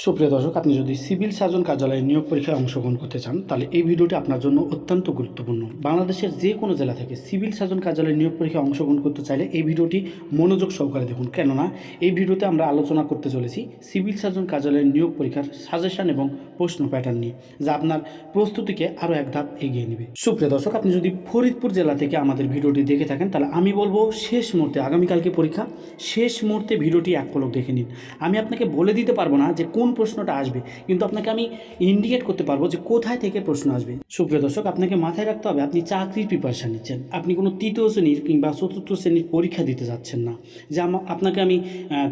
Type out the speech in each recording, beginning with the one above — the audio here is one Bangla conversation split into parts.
সুপ্রিয় দর্শক, আপনি যদি সিভিল সার্জন কার্যালয়ে নিয়োগ পরীক্ষায় অংশগ্রহণ করতে চান, তাহলে এই ভিডিওটি আপনার জন্য অত্যন্ত গুরুত্বপূর্ণ। বাংলাদেশের যে কোনো জেলা থেকে সিভিল সার্জন কার্যালয়ে নিয়োগ পরীক্ষায় অংশগ্রহণ করতে চাইলে এই ভিডিওটি মনোযোগ সহকারে দেখুন। কেননা, এই ভিডিওতে আমরা আলোচনা করতে চলেছি সিভিল সার্জন কার্যালয়ের নিয়োগ পরীক্ষার সাজেশন এবং প্রশ্ন প্যাটার্ন নিয়ে, যা আপনার প্রস্তুতিকে আরও এক ধাপ এগিয়ে নেবে। সুপ্রিয় দর্শক, আপনি যদি ফরিদপুর জেলা থেকে আমাদের ভিডিওটি দেখে থাকেন, তাহলে আমি বলব শেষ মুহূর্তে, আগামীকালকে পরীক্ষা, শেষ মুহূর্তে ভিডিওটি এক পলক দেখে নিন। আমি আপনাকে বলে দিতে পারব না যে কোন প্রশ্নটা আসবে? কিন্তু আপনাকে আমি ইন্ডিকেট করতে পারব যে কোথায় থেকে প্রশ্ন আসবে। সুপ্রিয় দর্শক, আপনাকে মাথায় রাখতে হবে, আপনি চাকরির প্রিপারেশান নিচ্ছেন। আপনি কোনো তৃতীয় শ্রেণির কিংবা চতুর্থ শ্রেণির পরীক্ষা দিতে যাচ্ছেন না। যে আপনাকে আমি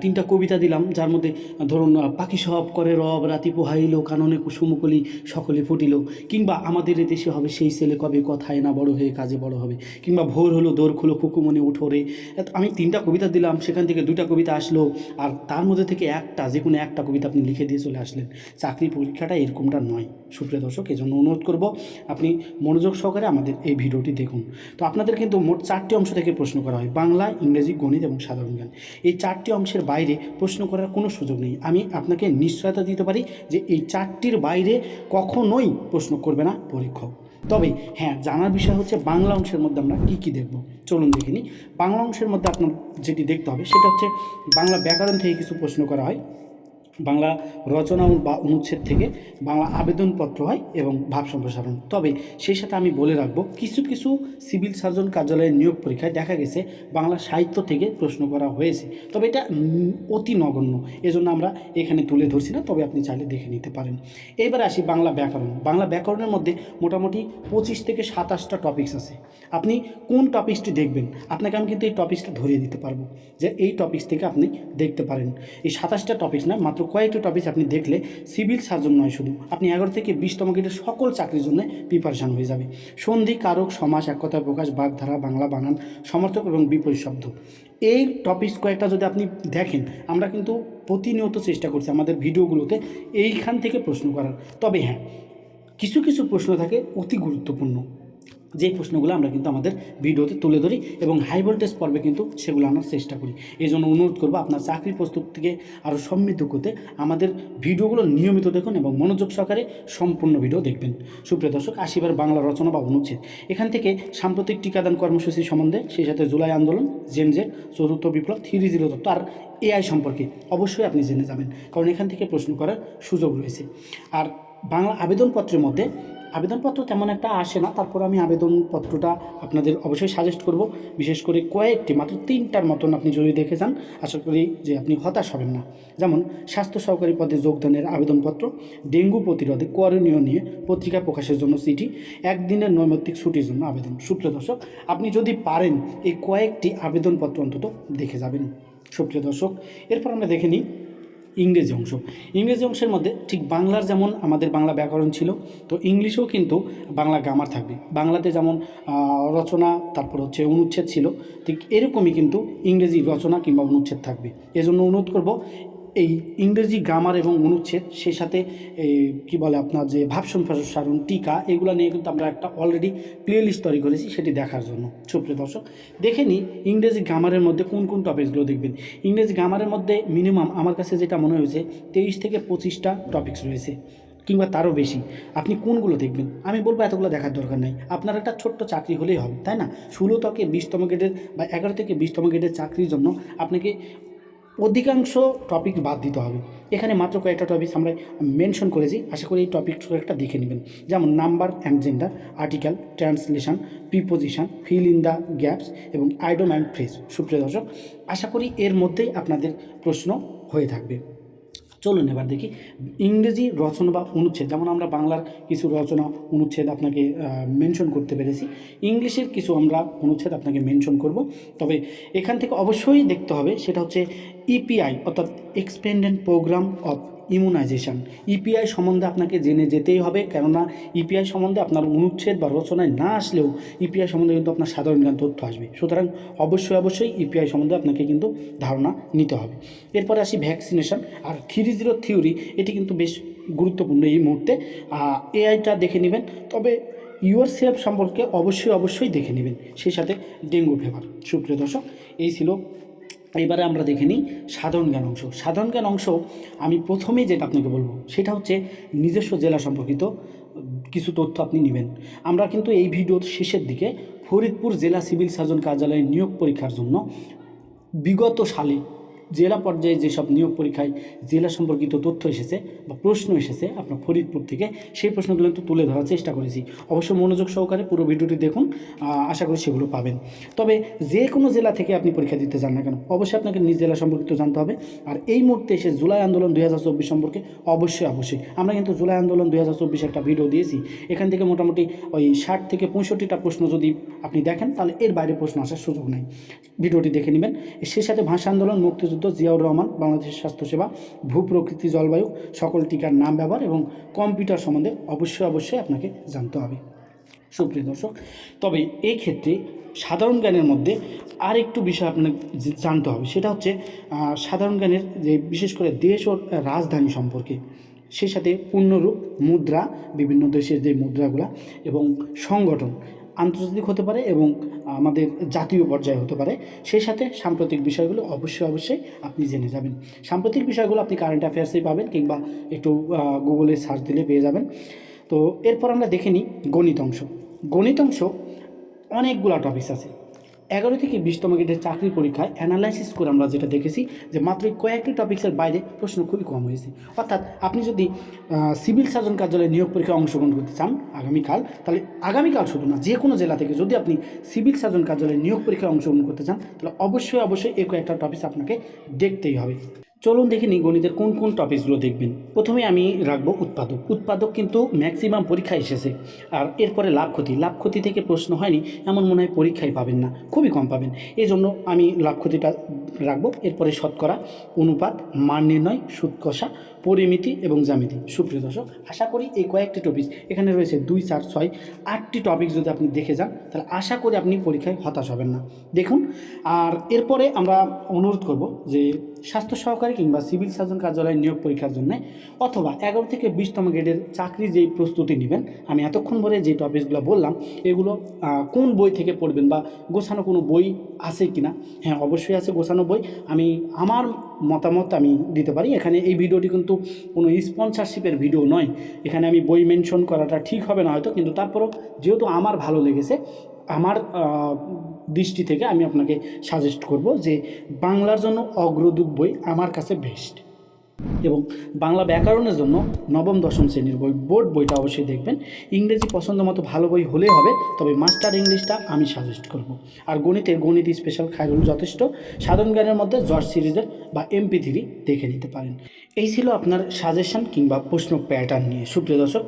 তিনটা কবিতা দিলাম, যার মধ্যে ধরুন পাখি সব করে রব, রাতি পোহাইল, কাননে কুসুমকলি সকলে ফুটিল। কিংবা আমাদের দেশে হবে, সেই ছেলে কবে কথায় না বড় হয়ে কাজে বড় হবে। কিংবা ভোর হলো, দোর খুলো কুকুমনে উঠো রে। আমি তিনটা কবিতা দিলাম, সেখান থেকে দুইটা কবিতা আসলো। আর তার মধ্যে থেকে একটা যে কোনো একটা কবিতা আপনি লিখে দিয়ে চলে আসলেন। চাকরি পরীক্ষাটা এরকমটা নয়। সুপ্রিয় দর্শক এই জন্য অনুরোধ করব, আপনি মনোযোগ সহকারে আমাদের এই ভিডিওটি দেখুন। তো আপনাদের কিন্তু মোট চারটি অংশ থেকে প্রশ্ন করা হয়, বাংলা, ইংরেজি, গণিত এবং সাধারণ জ্ঞান। এই চারটি অংশের বাইরে প্রশ্ন করার কোনো সুযোগ নেই। আমি আপনাকে নিশ্চয়তা দিতে পারি যে এই চারটির বাইরে কখনোই প্রশ্ন করবে না পরীক্ষক। তবে হ্যাঁ জানার বিষয় হচ্ছে বাংলা অংশের মধ্যে আমরা কী কী দেখব? চলুন দেখে নিই। বাংলা অংশের মধ্যে আপনার যেটি দেখতে হবে, সেটা হচ্ছে বাংলা ব্যাকরণ থেকে কিছু প্রশ্ন করা হয়। বাংলা রচনা বা অনুচ্ছেদ থেকে বাংলা আবেদনপত্র হয় এবং ভাব সম্প্রসারণ। তবে সেই সাথে আমি বলে রাখব, কিছু কিছু সিভিল সার্জন কার্যালয়ের নিয়োগ পরীক্ষায় দেখা গেছে বাংলা সাহিত্য থেকে প্রশ্ন করা হয়েছে। তবে এটা অতি নগণ্য, এজন্য আমরা এখানে তুলে ধরছি না, তবে আপনি চাইলে দেখে নিতে পারেন। এবার আসি বাংলা ব্যাকরণ। বাংলা ব্যাকরণের মধ্যে মোটামুটি পঁচিশ থেকে সাতাশটা টপিকস আছে। আপনি কোন টপিকসটি দেখবেন? আপনাকে আমি কিন্তু এই টপিকসটা ধরিয়ে দিতে পারব যে এই টপিক্স থেকে আপনি দেখতে পারেন। এই সাতাশটা টপিক্স না, মাত্র কয়েকটি টপিকস আপনি দেখলে সিভিল সার্জন নয় শুধু। আপনি এগারো থেকে বিশতম গেটের সকল চাকরির জন্য প্রিপারেশান হয়ে যাবে। সন্ধি, কারক, সমাস এক প্রকাশ, বাগধারা, বাংলা, বানান, সমর্থক এবং বিপরীত শব্দ। এই টপিকস কয়েকটা যদি আপনি দেখেন, আমরা কিন্তু প্রতিনিয়ত চেষ্টা করছি আমাদের ভিডিওগুলোতে এইখান থেকে প্রশ্ন করার। তবে হ্যাঁ কিছু কিছু প্রশ্ন থাকে অতি গুরুত্বপূর্ণ। যে প্রশ্নগুলো আমরা কিন্তু আমাদের ভিডিওতে তুলে ধরি এবং হাই ভোল্টেজ পর্বে কিন্তু সেগুলো আনার চেষ্টা করি। এই জন্য অনুরোধ করব আপনার চাকরি প্রস্তুতিকে আরও সমৃদ্ধ করতে আমাদের ভিডিওগুলো নিয়মিত দেখুন এবং মনোযোগ সহকারে সম্পূর্ণ ভিডিও দেখবেন। সুপ্রিয় দর্শক আসিবার বাংলা রচনা বা অনুচ্ছেদ। এখান থেকে সাম্প্রতিক টিকাদান কর্মসূচি সম্বন্ধে সেই সাথে জুলাই আন্দোলন জেনজেড চতুর্থ বিপ্লব, থ্রি জিরো তত্ত্ব আর এআই সম্পর্কে অবশ্যই আপনি জেনে যাবেন। কারণ এখান থেকে প্রশ্ন করার সুযোগ রয়েছে। আর বাংলা আবেদনপত্রের মধ্যে আবেদনপত্র তেমন একটা আসে না। তারপর আমি আবেদনপত্রটা আপনাদের অবশ্যই সাজেস্ট করব। বিশেষ করে কয়েকটি, মাত্র তিনটার মতন আপনি যদি দেখে যান, আশা করি যে আপনি হতাশ হবেন না। যেমন, স্বাস্থ্য সহকারী পদে যোগদানের আবেদনপত্র, ডেঙ্গু প্রতিরোধে করণীয় নিয়ে পত্রিকা প্রকাশের জন্য চিঠি, একদিনের নৈমিত্তিক ছুটির জন্য আবেদন। সুপ্রিয় দর্শক, আপনি যদি পারেন, এই কয়েকটি আবেদনপত্র অন্তত দেখে যাবেন। সুপ্রিয় দর্শক, এরপর আমরা দেখে নিই ইংরেজি অংশ। ইংরেজি অংশের মধ্যে ঠিক বাংলার যেমন আমাদের বাংলা ব্যাকরণ ছিল, তো ইংলিশেও কিন্তু বাংলা গ্রামার থাকবে। বাংলাতে যেমন রচনা, তারপর হচ্ছে অনুচ্ছেদ ছিল, ঠিক এরকমই কিন্তু ইংরেজি রচনা কিংবা অনুচ্ছেদ থাকবে। এজন্য অনুরোধ করব এই ইংরেজি গ্রামার এবং অনুচ্ছেদ, সেই সাথে কী বলে আপনার যে ভাব সম্প্রসারণ টিকা, এগুলো নিয়ে কিন্তু আমরা একটা অলরেডি প্লে লিস্ট তৈরি করেছি সেটি দেখার জন্য। সুপ্রিয় দর্শক, দেখে নিই ইংরেজি গ্রামারের মধ্যে কোন কোন টপিকসগুলো দেখবেন। ইংরেজি গ্রামারের মধ্যে মিনিমাম আমার কাছে যেটা মনে হয়েছে, তেইশ থেকে পঁচিশটা টপিকস রয়েছে, কিংবা তারও বেশি। আপনি কোনগুলো দেখবেন? আমি বলব এতগুলো দেখার দরকার নেই। আপনার একটা ছোট্ট চাকরি হলেই হবে, তাই না? ষোলো থেকে বিশতম গেটের বা এগারো থেকে বিশতম গেটের চাকরির জন্য আপনাকে অধিকাংশ টপিক বাদ দিতে হবে। এখানে মাত্র কয়েকটা টপিক আমরা মেনশন করেছি। আশা করি এই টপিক একটা দেখে নেবেন। যেমন number and gender article translation preposition fill in the gaps এবং আইডম অ্যান্ড ফ্রেজ সুপ্রিয় দর্শক, আশা করি এর মধ্যেই আপনাদের প্রশ্ন হয়ে থাকবে। চলুন এবার দেখি। ইংরেজি রচনা বা অনুচ্ছেদ, যেমন আমরা বাংলার কিছু রচনা, অনুচ্ছেদ আপনাকে মেনশন করতে পেরেছি। ইংলিশের কিছু আমরা অনুচ্ছেদ আপনাকে মেনশন করব। তবে এখান থেকে অবশ্যই দেখতে হবে, সেটা হচ্ছে ইপিআই অর্থাৎ expanded programme of immunization EPI সম্বন্ধে আপনাকে জেনে যেতেই হবে, কেননা ইপিআই সম্বন্ধে আপনার অনুচ্ছেদ বা রচনায় না আসলেও ইপিআই সম্বন্ধে কিন্তু আপনার সাধারণ জ্ঞান তথ্য আসবে। সুতরাং অবশ্যই অবশ্যই ইপিআই সম্বন্ধে আপনাকে কিন্তু ধারণা নিতে হবে। এরপরে আসি ভ্যাকসিনেশন আর থ্রি জিরো থিওরি এটি কিন্তু বেশ গুরুত্বপূর্ণ এই মুহূর্তে। এআইটা দেখে নেবেন, তবে ইউর সেলফ সম্পর্কে অবশ্যই অবশ্যই দেখে নেবেন। সেই সাথে ডেঙ্গু ফিভার সুপ্রিয় দর্শক, এই ছিল এবারে আমরা দেখে নিই সাধারণ জ্ঞান অংশ। সাধারণ জ্ঞান অংশ আমি প্রথমেই যেটা আপনাকে বলব, সেটা হচ্ছে নিজস্ব জেলা সম্পর্কিত কিছু তথ্য আপনি নেবেন। আমরা কিন্তু এই ভিডিওর শেষের দিকে ফরিদপুর জেলা সিভিল সার্জন কার্যালয়ে নিয়োগ পরীক্ষার জন্য বিগত সালে জেলা পর্যায়ে যেসব নিয়োগ পরীক্ষায় জেলা সম্পর্কিত তথ্য এসেছে বা প্রশ্ন এসেছে আপনার ফরিদপুর থেকে, সেই প্রশ্নগুলো কিন্তু তুলে ধরার চেষ্টা করেছি। অবশ্যই মনোযোগ সহকারে পুরো ভিডিওটি দেখুন আশা করি সেগুলো পাবেন। তবে যে কোনো জেলা থেকে আপনি পরীক্ষা দিতে চান না কেন, অবশ্যই আপনাকে নিজ জেলা সম্পর্কিত জানতে হবে। আর এই মুহূর্তে এসে জুলাই আন্দোলন দুই হাজার চব্বিশ সম্পর্কে অবশ্যই অবশ্যই। আমরা কিন্তু জুলাই আন্দোলন দুই হাজার চব্বিশ একটা ভিডিও দিয়েছি। এখান থেকে মোটামুটি ওই ষাট থেকে পঁয়ষট্টিটা প্রশ্ন যদি আপনি দেখেন, তাহলে এর বাইরে প্রশ্ন আসার সুযোগ নেই। ভিডিওটি দেখে নেবেন। সেই সাথে ভাষা আন্দোলন, মুক্তিযুদ্ধ জিয়াউর রহমান, বাংলাদেশের স্বাস্থ্যসেবা, ভূ প্রকৃতি জলবায়ু, সকল টিকার নাম ব্যবহার এবং কম্পিউটার সম্বন্ধে অবশ্যই অবশ্যই আপনাকে জানতে হবে। সুপ্রিয় দর্শক, তবে এই ক্ষেত্রে সাধারণ জ্ঞানের মধ্যে আর একটু বিষয় আপনাকে জানতে হবে। সেটা হচ্ছে সাধারণ জ্ঞানের যে, বিশেষ করে দেশ ও রাজধানী সম্পর্কে, সেই সাথে পূর্ণরূপ মুদ্রা, বিভিন্ন দেশের যে মুদ্রাগুলা এবং সংগঠন আন্তর্জাতিক হতে পারে এবং আমাদের জাতীয় পর্যায়ে হতে পারে, সেই সাথে সাম্প্রতিক বিষয়গুলো অবশ্যই অবশ্যই আপনি জেনে যাবেন। সাম্প্রতিক বিষয়গুলো আপনি কারেন্ট অ্যাফেয়ার্সেই পাবেন কিংবা একটু গুগলে সার্চ দিলে পেয়ে যাবেন। তো এরপর আমরা দেখে নিই গণিত অংশ। গণিত অংশ অনেকগুলো টপিক্স আছে। এগারো থেকে বিশতম গেটের চাকরির পরীক্ষায় অ্যানালাইসিস করে আমরা যেটা দেখেছি যে মাত্র কয়েকটি টপিক্সের বাইরে প্রশ্ন খুবই কম হয়েছে। অর্থাৎ আপনি যদি সিভিল সার্জন কার্যালয়ে নিয়োগ পরীক্ষায় অংশগ্রহণ করতে চান আগামীকাল, তাহলে আগামীকাল শুধু না, যে কোনো জেলা থেকে যদি আপনি সিভিল সার্জন কার্যালয়ে নিয়োগ পরীক্ষায় অংশগ্রহণ করতে চান, তাহলে অবশ্যই অবশ্যই এই কয়েকটা টপিক্স আপনাকে দেখতেই হবে। চলুন দেখে নিই গণিতের কোন কোন টপিকসগুলো দেখবেন। প্রথমে আমি রাখব উৎপাদক। উৎপাদক কিন্তু ম্যাক্সিমাম পরীক্ষায় এসেছে। আর এরপরে লাভ ক্ষতি। লাভ ক্ষতি থেকে প্রশ্ন হয়নি, এমন মনে হয় পরীক্ষায় পাবেন না। খুবই কম পাবেন। এই জন্য আমি লাভ ক্ষতিটা রাখব। এরপরে শতকরা, অনুপাত, মান নির্ণয় সুদ কষা পরিমিতি এবং জ্যামিতি। সুপ্রিয় দর্শক, আশা করি এই কয়েকটি টপিক এখানে রয়েছে দুই, চার, ছয়, আটটি টপিক যদি আপনি দেখে যান, তাহলে আশা করি আপনি পরীক্ষায় হতাশ হবেন না। দেখুন, আর এরপরে আমরা অনুরোধ করব যে স্বাস্থ্য সহকারী কিংবা সিভিল সার্জন কার্যালয়ে নিয়োগ পরীক্ষার জন্য অথবা এগারো থেকে বিশতম গ্রেডের চাকরি যেই প্রস্তুতি নেবেন, আমি এতক্ষণ ধরে যে টপিকসগুলো বললাম, এগুলো কোন বই থেকে পড়বেন বা গোছানো কোনো বই আছে কি না হ্যাঁ অবশ্যই আছে গোছানো বই। আমি, আমার মতামত আমি দিতে পারি। এখানে এই ভিডিওটি কিন্তু কোনো স্পন্সারশিপের ভিডিও নয়। এখানে আমি বই মেনশন করাটা ঠিক হবে না হয়তো, কিন্তু তারপরও যেহেতু আমার ভালো লেগেছে, আমার দৃষ্টি থেকে আমি আপনাকে সাজেস্ট করব যে বাংলার জন্য অগ্রদূত বই আমার কাছে বেস্ট এবং বাংলা ব্যাকরণের জন্য নবম, দশম শ্রেণির বই বোর্ড বইটা অবশ্যই দেখবেন। ইংরেজি পছন্দ মতো ভালো বই হলেই হবে, তবে মাস্টার ইংলিশটা আমি সাজেস্ট করব। আর গণিতের গণিত স্পেশাল খায়রুল যথেষ্ট। সাধারণ জ্ঞানের মধ্যে জর্জ সিরিজের বা এমপি থ্রি দেখে নিতে পারেন। এই ছিল আপনার সাজেশন কিংবা প্রশ্ন প্যাটার্ন নিয়ে। সুপ্রিয় দর্শক